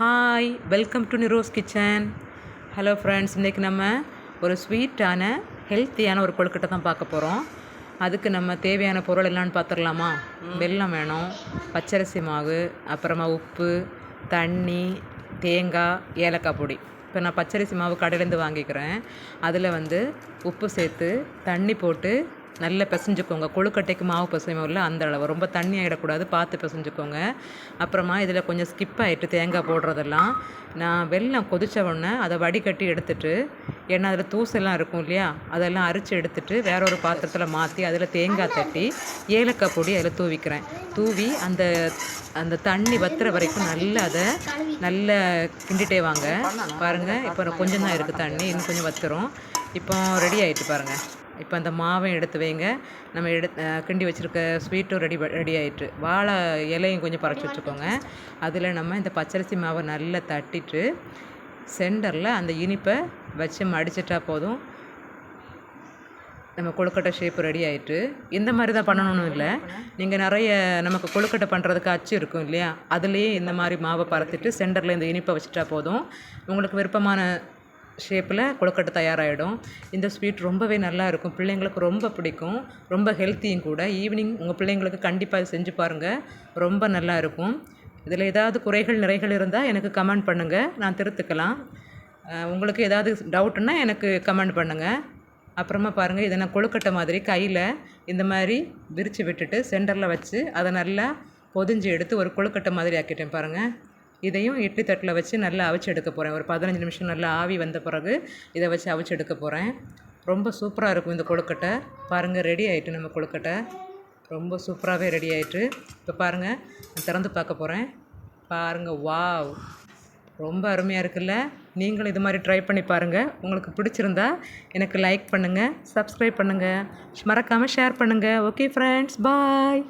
Hi welcome to Niros kitchen hello friends இன்றைக்கி நம்ம ஒரு ஸ்வீட்டான ஹெல்த்தியான ஒரு கொழுக்கட்டை தான் பார்க்க போகிறோம் அதுக்கு நம்ம தேவையான பொருள் எல்லாம் பார்த்துடலாமா? வெல்லம் வேணும் பச்சரிசி மாவு அப்புறமா உப்பு தண்ணி தேங்காய் ஏலக்காய் பொடி. இப்போ நான் பச்சரிசி மாவு கடையிலேருந்து வாங்கிக்கிறேன். அதில் வந்து உப்பு சேர்த்து தண்ணி போட்டு நல்லா பிசைஞ்சுக்கோங்க. கொழுக்கட்டைக்கு மாவு பிசைவோம்ல அந்த அளவு. ரொம்ப தண்ணி ஆகிடக்கூடாது பார்த்து பிசைஞ்சுக்கோங்க. அப்புறமா இதில் கொஞ்சம் ஸ்கிப் ஆகிட்டு தேங்காய் போடுறதெல்லாம். நான் வெள்ளம் கொதித்த உடனே அதை வடிகட்டி எடுத்துட்டு ஏன்னா அதில் தூசெல்லாம் இருக்கும் இல்லையா? அதெல்லாம் அரித்து எடுத்துட்டு வேற ஒரு பாத்திரத்தில் மாற்றி அதில் தேங்காய் தட்டி ஏலக்காய் பொடி அதில் தூவிக்கிறேன். தூவி அந்த அந்த தண்ணி வத்துற வரைக்கும் நல்லா அதை நல்லா கிண்டிட்டே வாங்க. பாருங்கள் இப்போ கொஞ்சம் தான் இருக்குது தண்ணி. இன்னும் கொஞ்சம் வத்துரும். இப்போ ரெடி ஆகிட்டு பாருங்கள் இப்போ அந்த மாவையும் எடுத்து வைங்க. நம்ம எடு கிண்டி வச்சுருக்க ஸ்வீட்டும் ரெடி ரெடி ஆகிட்டு வாழை இலையும் கொஞ்சம் பறச்சு வச்சுக்கோங்க. அதில் நம்ம இந்த பச்சரிசி மாவை நல்லா தட்டிட்டு சென்டரில் அந்த இனிப்பை வச்சு மடிச்சிட்டா போதும். நம்ம கொழுக்கட்டை ஷேப் ரெடி ஆகிட்டு இந்த மாதிரி தான் பண்ணணும்னு இல்லை. நீங்கள் நிறைய நமக்கு கொழுக்கட்டை பண்ணுறதுக்கு அச்சு இருக்கும் இல்லையா? அதுலேயே இந்த மாதிரி மாவை பறத்துட்டு சென்டரில் இந்த இனிப்பை வச்சுட்டா போதும். உங்களுக்கு விருப்பமான ஷேப்பில் கொழுக்கட்டை தயாராகிடும் இந்த ஸ்வீட் ரொம்பவே நல்லா இருக்கும். பிள்ளைங்களுக்கு ரொம்ப பிடிக்கும். ரொம்ப ஹெல்த்தியும் கூட. ஈவினிங் உங்கள் பிள்ளைங்களுக்கு கண்டிப்பாக செஞ்சு பாருங்கள் ரொம்ப நல்லா இருக்கும். இதில் ஏதாவது குறைகள் நிறைகள் இருந்தால் எனக்கு கமெண்ட் பண்ணுங்கள் நான் திருத்துக்கலாம். உங்களுக்கு ஏதாவது டவுட்டுன்னா எனக்கு கமெண்ட் பண்ணுங்கள் அப்புறமா பாருங்கள் இதை நான் கொழுக்கட்டை மாதிரி கையில் இந்த மாதிரி விரித்து விட்டுட்டு சென்டரில் வச்சு அதை நல்லா பொதிஞ்சு எடுத்து ஒரு கொழுக்கட்டை மாதிரி ஆக்கிட்டேன் பாருங்கள் இதையும் இட்லி தட்டில் வச்சு நல்லா அவிச்சு எடுக்க போகிறேன் ஒரு பதினஞ்சு நிமிஷம் நல்லா ஆவி வந்த பிறகு இதை வச்சு அவிச்சு எடுக்க போகிறேன் ரொம்ப சூப்பராக இருக்கும் இந்த கொழுக்கட்டை. பாருங்கள் ரெடி ஆகிட்டு நம்ம கொழுக்கட்டை. ரொம்ப சூப்பராகவே ரெடி ஆகிட்டு இப்போ பாருங்கள் நான் திறந்து பார்க்க போகிறேன் பாருங்கள் வாவ் ரொம்ப அருமையாக இருக்குல்ல? நீங்களும் இது மாதிரி ட்ரை பண்ணி பாருங்கள் உங்களுக்கு பிடிச்சிருந்தா எனக்கு லைக் பண்ணுங்கள் சப்ஸ்கிரைப் பண்ணுங்கள் மறக்காமல் ஷேர் பண்ணுங்கள் ஓகே ஃப்ரெண்ட்ஸ் பாய்